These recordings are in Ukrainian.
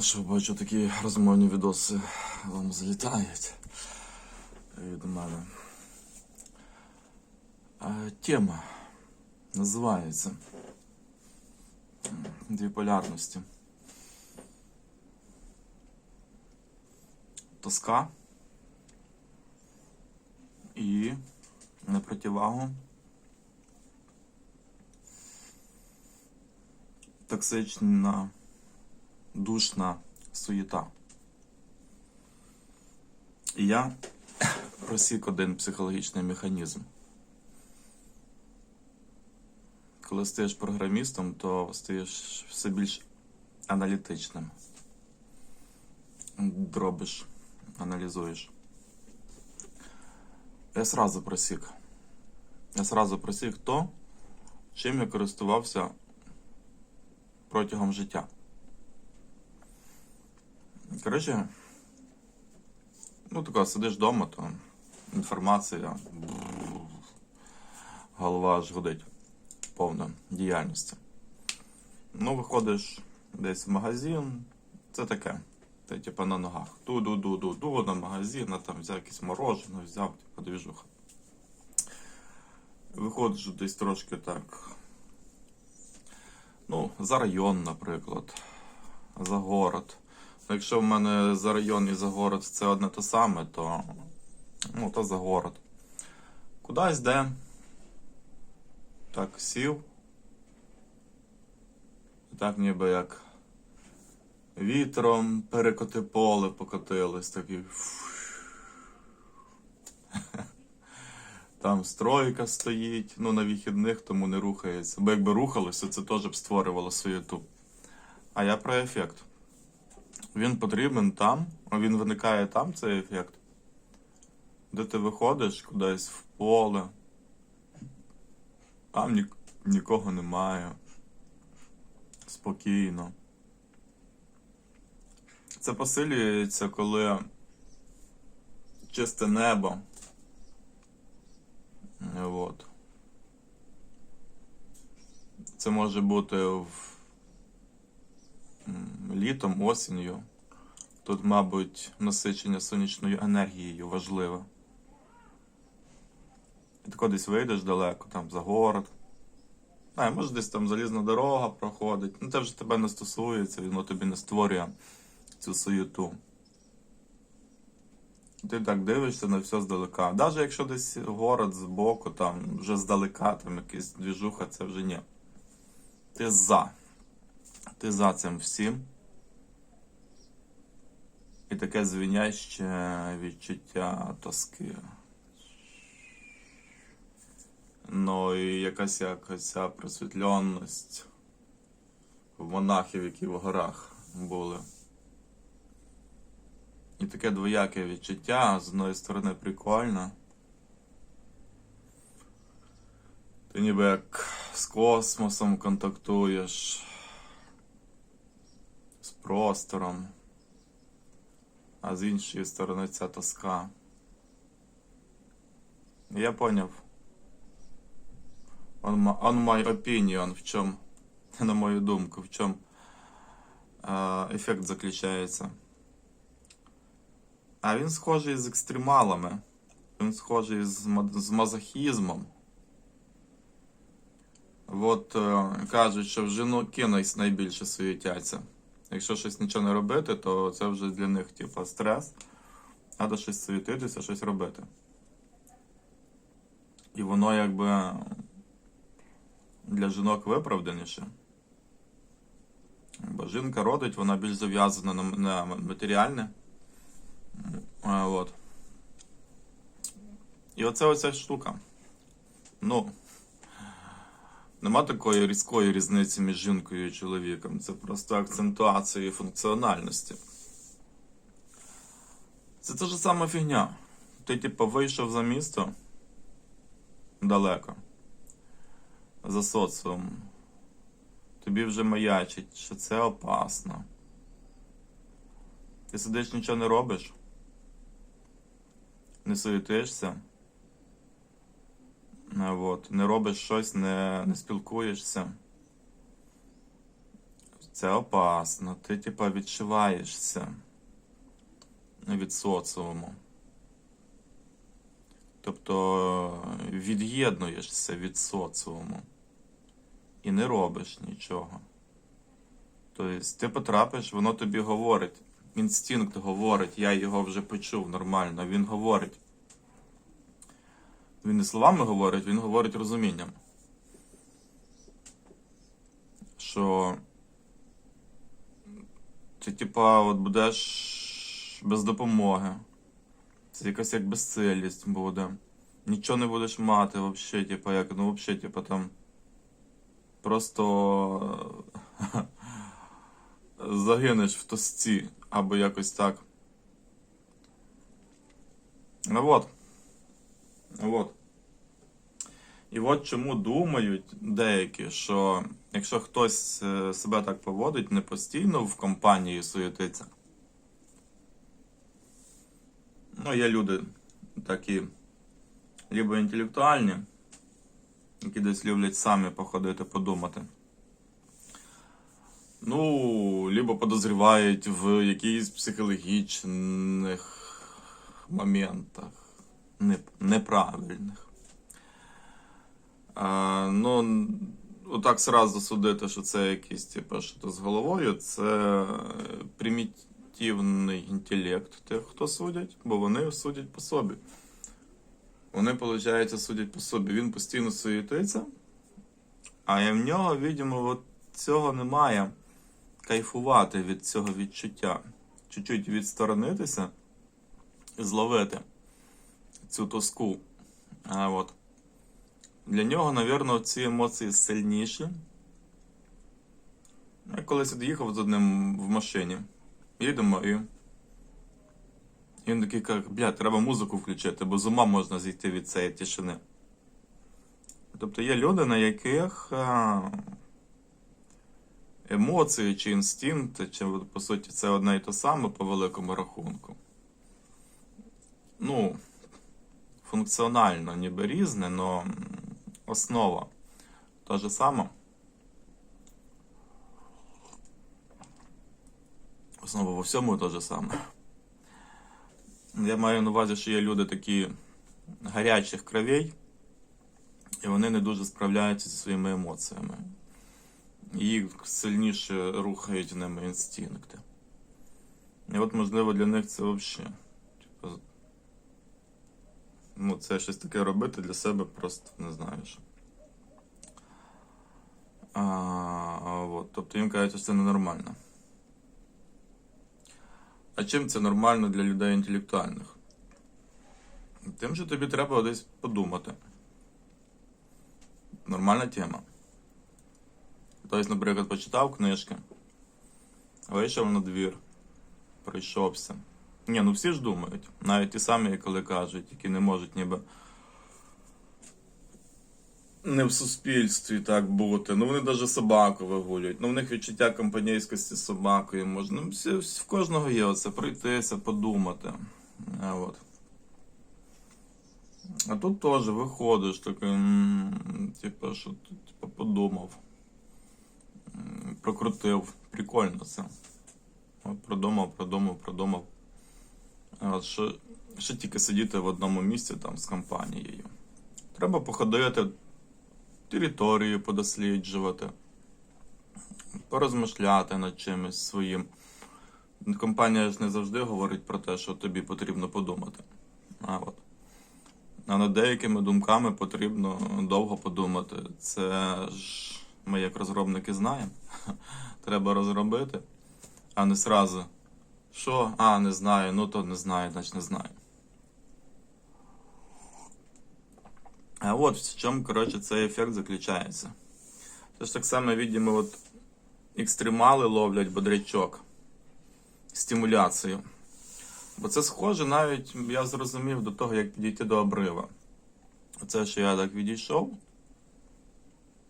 Що бачу, такі розмовні відоси вам залітають від мене. А, тема називається Дві полярності. Тоска і на противагу токсична душна суєта. І я просік один психологічний механізм. Коли стаєш програмістом, то стаєш все більш аналітичним. Дробиш, аналізуєш. Я сразу просік. Я сразу просік то, чим я користувався протягом життя. Коротше, ну така сидиш вдома, то інформація, голова аж гудить повна діяльності. Ну, виходиш десь в магазин, це таке. Ти типу на ногах. Ду-ду-ду-ду-ду на магазин, а там взяв якесь мороженое, взяв, типу, двіжуха. Виходиш десь трошки так. Ну, за район, наприклад, за город. Ну, Якщо в мене за район і за город це одне те саме, то ну, то за город. Кудись де. Так сів. І так ніби як вітром перекоти поле покотились, такий. Там стройка стоїть, ну на вихідних тому не рухається. Бо якби рухалося, це теж б створювало суєту. А я про ефект. Він потрібен там, він виникає там, цей ефект. Де ти виходиш кудись в поле, там ні, нікого немає. Спокійно. Це посилюється, коли чисте небо. От. Це може бути в літом, осінню. Тут, мабуть, насичення сонячною енергією важливе. І тако десь вийдеш далеко, там за город. А, може десь там залізна дорога проходить. Ну це вже тебе не стосується, воно тобі не створює цю суєту. Ти так дивишся на все здалека. Навіть якщо десь город збоку, там вже здалека, там якась двіжуха, це вже ні. Ти за. Ти за цим всім. І таке звіняще відчуття тоски. Ну і якась якась просвітленість в монахів, які в горах були. І таке двояке відчуття, з одної сторони прикольно. Ти ніби як з космосом контактуєш, з простором, а з іншої сторони ця тоска. Я поняв. On my, on my opinion, в чому, на мою думку, в чому е, ефект заключається. А він схожий з екстремалами. Він схожий з, з мазохізмом. От е, кажуть, що в най- найбільше суєтяться. Якщо щось нічого не робити, то це вже для них типу, стрес. Треба щось суетитися, щось робити. І воно якби для жінок виправданіше. Бо жінка родить, вона більш зав'язана на, матеріальне. А, от. І оце оця штука. Ну. Нема такої різкої різниці між жінкою і чоловіком. Це просто акцентуація функціональності. Це та ж сама фігня. Ти, типу, вийшов за місто далеко. За соціум. Тобі вже маячить, що це опасно. Ти сидиш нічого не робиш, не суетишся, а от, не робиш щось, не, не спілкуєшся. Це опасно. Ти, типа, відчуваєшся від соціуму. Тобто від'єднуєшся від соціуму і не робиш нічого. Тобто ти потрапиш, воно тобі говорить. Інстинкт говорить, я його вже почув нормально. Він говорить. Він не словами говорить, він говорить розумінням. Що ти, типа, от будеш без допомоги. Це якась як безцельність буде. Нічого не будеш мати взагалі, типа, як, ну взагалі, типа там. Просто загинеш в тосці, або якось так. Ну от. Ну от. І от чому думають деякі, що якщо хтось е, себе так поводить, не постійно в компанії суєтиться. Ну, є люди такі, либо інтелектуальні, які десь люблять самі походити, подумати. Ну, либо подозрівають в якихось психологічних моментах неправильних. Ну, отак сразу судити, що це якийсь, типу, що то з головою, це примітивний інтелект тих, хто судять, бо вони судять по собі. Вони, виходить, судять по собі. Він постійно суєтиться, а в нього, видимо, от цього немає. Кайфувати від цього відчуття. Чуть-чуть відсторонитися, зловити цю тоску. А, от. Для нього, напевно, ці емоції сильніші. Я колись от їхав з одним в машині. Їдемо і. І він такий каже, бля, треба музику включити, бо з ума можна зійти від цієї тишини. Тобто є люди, на яких емоції чи інстинкти, чи по суті це одне і те саме по великому рахунку. Ну, функціонально ніби різне, але основа та же сама. Основа во всьому те же саме. Я маю на увазі, що є люди такі гарячих кровей, і вони не дуже справляються зі своїми емоціями. Їх сильніше рухають ними інстинкти. І от, можливо, для них це взагалі. Ну, це щось таке робити для себе просто не знаю що. А, от, тобто їм кажуть, що це ненормально. А чим це нормально для людей інтелектуальних? Тим, що тобі треба десь подумати. Нормальна тема. Тобто, наприклад, почитав книжки, вийшов на двір, пройшовся. Ні, ну всі ж думають. Навіть ті самі, коли кажуть, які не можуть ніби не в суспільстві так бути. Ну вони навіть собаку вигулюють. Ну в них відчуття компанійськості з собакою можна. Ну, всі, в кожного є оце пройтися, подумати. А, от. а тут теж виходиш такий, типу, що ти типу, подумав. Прокрутив. Прикольно це. От продумав, продумав, продумав. Що, що тільки сидіти в одному місці там з компанією. Треба походити, територію подосліджувати, порозмишляти над чимось своїм. Компанія ж не завжди говорить про те, що тобі потрібно подумати. А, от. а над деякими думками потрібно довго подумати. Це ж ми як розробники знаємо. Треба розробити, а не сразу. Що? А, не знаю, ну то не знаю, значить не знаю. А от в чому, коротше, цей ефект заключається. Це ж так само, видимо, от екстремали ловлять бодрячок, стимуляцію. Бо це схоже навіть, я зрозумів, до того, як підійти до обрива. Оце, що я так відійшов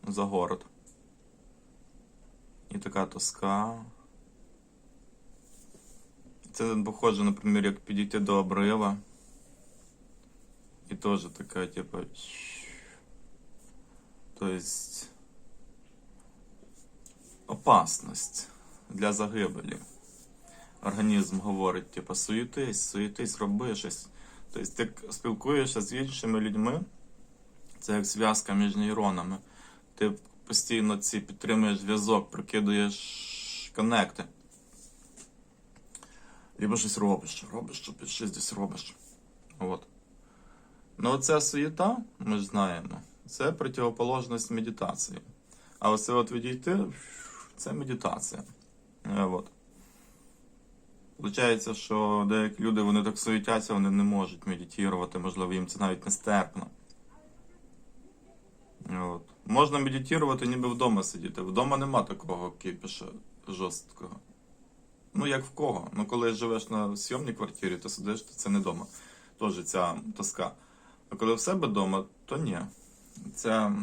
за город. І така тоска. Це похоже, наприклад, як підійти до обрива. И тоже такая, типа... То есть... Опасность. для загибелі. Організм говорить, типу, суєтись, суєтись, роби щось. Тобто ти спілкуєшся з іншими людьми, це як зв'язка між нейронами. Ти постійно ці підтримуєш зв'язок, прикидуєш коннекти. Либо щось робиш, робиш, що щось десь робиш. От. Ну, оця суєта, ми ж знаємо, це противоположність медитації. А оце от відійти це медитація. От. Получається, що деякі люди вони так суетяться, вони не можуть медитувати, можливо, їм це навіть нестерпно. От. Можна медитувати, ніби вдома сидіти. Вдома нема такого кипіша жорсткого. Ну, як в кого? Ну, коли живеш на сйомній квартирі, то сидиш, то це не вдома. Теж ця тоска. А коли в себе вдома, то ні. Ця,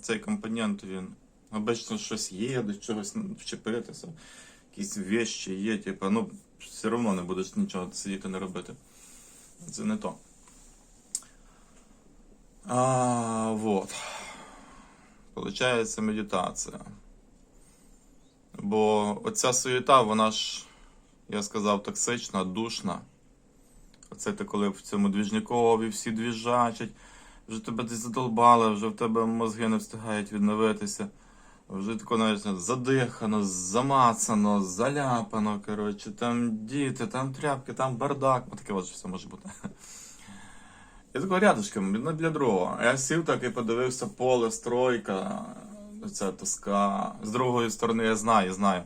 цей компонент, він обично щось є, до чогось вчепитися, якісь вещі є, типу, ну, все одно не будеш нічого сидіти не робити. Це не то. А, вот. Получається медитація. Бо оця суєта, вона ж, я сказав, токсична, душна. Оце ти коли в цьому двіжникові всі двіжачать, вже тебе десь задолбали, вже в тебе мозги не встигають відновитися. Вже тако навіть задихано, замацано, заляпано, коротше, там діти, там тряпки, там бардак. Ну таке от все може бути. Я такого одне біля другого. Я сів так і подивився поле, стройка, ця тоска. З другої сторони я знаю, знаю,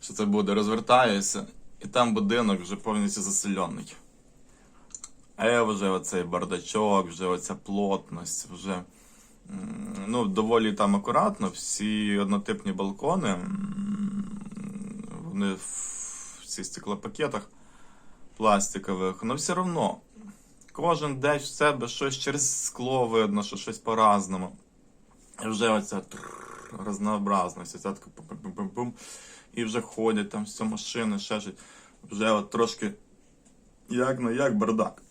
що це буде. Розвертаюся, і там будинок вже повністю заселений. А я вже оцей бардачок, вже оця плотність, вже ну, доволі там акуратно. Всі однотипні балкони, вони в цих стеклопакетах пластикових, але все одно. Кожен десь в себе щось через скло видно, що щось по-разному. І вже оця разнообразність, оця така пум-пум-пум-пум. І вже ходять там все машини, ще щось. Вже от трошки як на як бардак.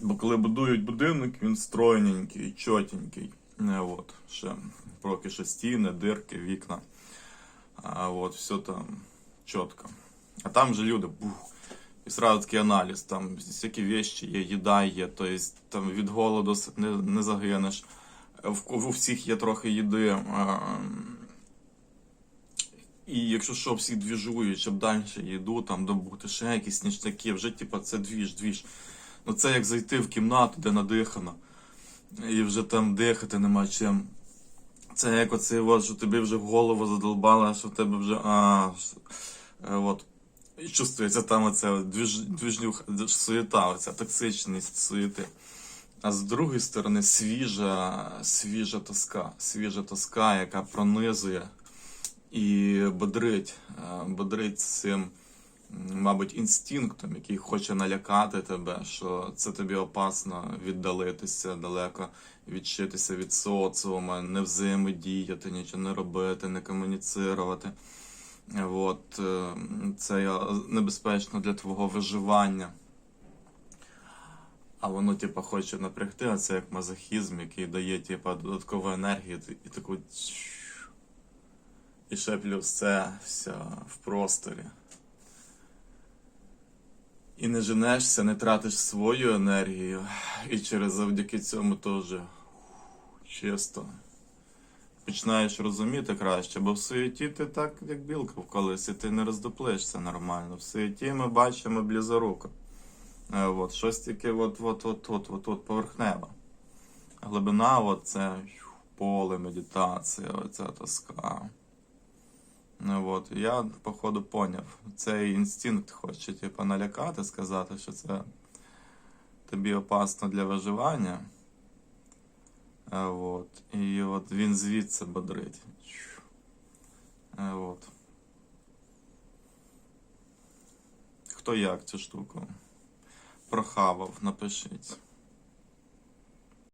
Бо коли будують будинок, він стройненький, чотенький. Не, от, ще поки що стіни, дирки, вікна. А от все там чітко. А там же люди, бух. І сразу такий аналіз, там всякі вещі є, їда є, тобто там від голоду не, не загинеш. В, у всіх є трохи їди. І якщо що, всі двіжують, щоб далі їду, там добути ще якісь ніштяки, вже типа це двіж, двіж. Ну це як зайти в кімнату, де надихано, і вже там дихати нема чим. Це як оце, от, що тобі вже голову задолбало, що в тебе вже. А, е, от. І чувствується там оця двіж, двіжнюха, суєта, оця токсичність суєти. А з другої сторони свіжа, свіжа тоска, свіжа тоска, яка пронизує і бодрить, е, бодрить цим, мабуть, інстинктом, який хоче налякати тебе, що це тобі опасно віддалитися далеко, відчитися від соціуму, не взаємодіяти, нічого не робити, не комуніцирувати. От, е, це небезпечно для твого виживання. А воно, типа, хоче напрягти, а це як мазохізм, який дає, типа, додаткову енергію і таку. І ще плюс це все в просторі. І не женешся, не тратиш свою енергію. І через завдяки цьому теж чисто починаєш розуміти краще, бо в суєті ти так, як білка в колесі, ти не роздуплишся нормально. В суєті ми бачимо близоруко. Е, От, щось таке от, от, от, от, от, от поверхнево. Глибина от це поле, медитація, оця тоска. Ну, от, я, походу, поняв. Цей інстинкт хоче, типу, налякати, сказати, що це тобі опасно для виживання. Е, От. І от він звідси бодрить. Е, От. Хто як цю штуку прохавав, напишіть.